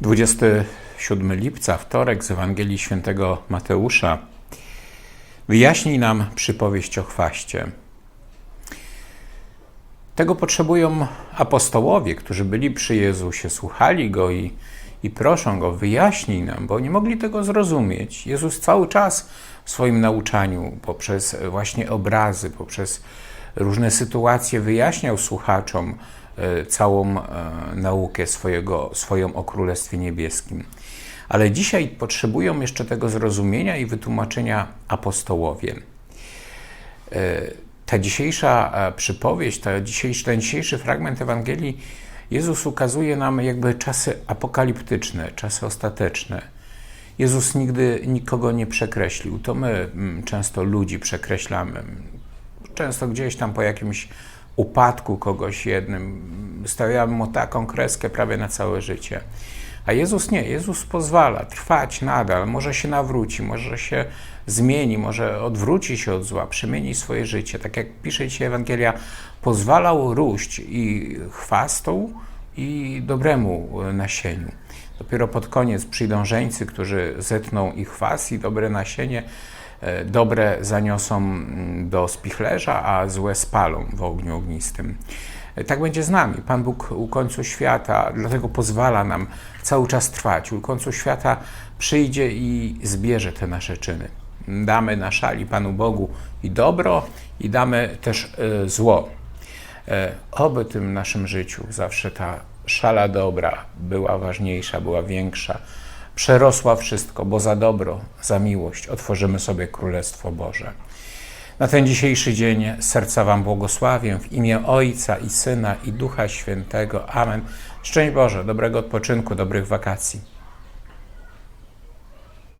27 lipca, wtorek z Ewangelii Świętego Mateusza. Wyjaśnij nam przypowieść o chwaście. Tego potrzebują apostołowie, którzy byli przy Jezusie, słuchali Go i, i proszą Go, wyjaśnij nam, bo nie mogli tego zrozumieć. Jezus cały czas w swoim nauczaniu, poprzez właśnie obrazy, poprzez różne sytuacje wyjaśniał słuchaczom całą e, naukę swojego, swoją o Królestwie Niebieskim. Ale dzisiaj potrzebują jeszcze tego zrozumienia i wytłumaczenia apostołowie. E, Ta dzisiejsza e, przypowieść, ta dzisiejszy, ten dzisiejszy fragment Ewangelii, Jezus ukazuje nam jakby czasy apokaliptyczne, czasy ostateczne. Jezus nigdy nikogo nie przekreślił. To my mm, często ludzi przekreślamy. Często gdzieś tam po jakimś upadku kogoś jednym stawiamy mu taką kreskę prawie na całe życie. A Jezus nie, Jezus pozwala trwać nadal, może się nawróci, może się zmieni, może odwróci się od zła, przemieni swoje życie. Tak jak pisze dzisiaj Ewangelia, pozwalał róść i chwastą, i dobremu nasieniu. Dopiero pod koniec przyjdą żeńcy, którzy zetną ich chwas i dobre nasienie, dobre zaniosą mm, do spichlerza, a złe spalą w ogniu ognistym. E, Tak będzie z nami. Pan Bóg u końcu świata, dlatego pozwala nam cały czas trwać. U końcu świata przyjdzie i zbierze te nasze czyny. Damy na szali Panu Bogu i dobro, i damy też e, zło. E, Oby tym naszym życiu zawsze ta szala dobra była ważniejsza, była większa, przerosła wszystko, bo za dobro, za miłość otworzymy sobie Królestwo Boże. Na ten dzisiejszy dzień serca Wam błogosławię w imię Ojca i Syna i Ducha Świętego. Amen. Szczęść Boże, dobrego odpoczynku, dobrych wakacji.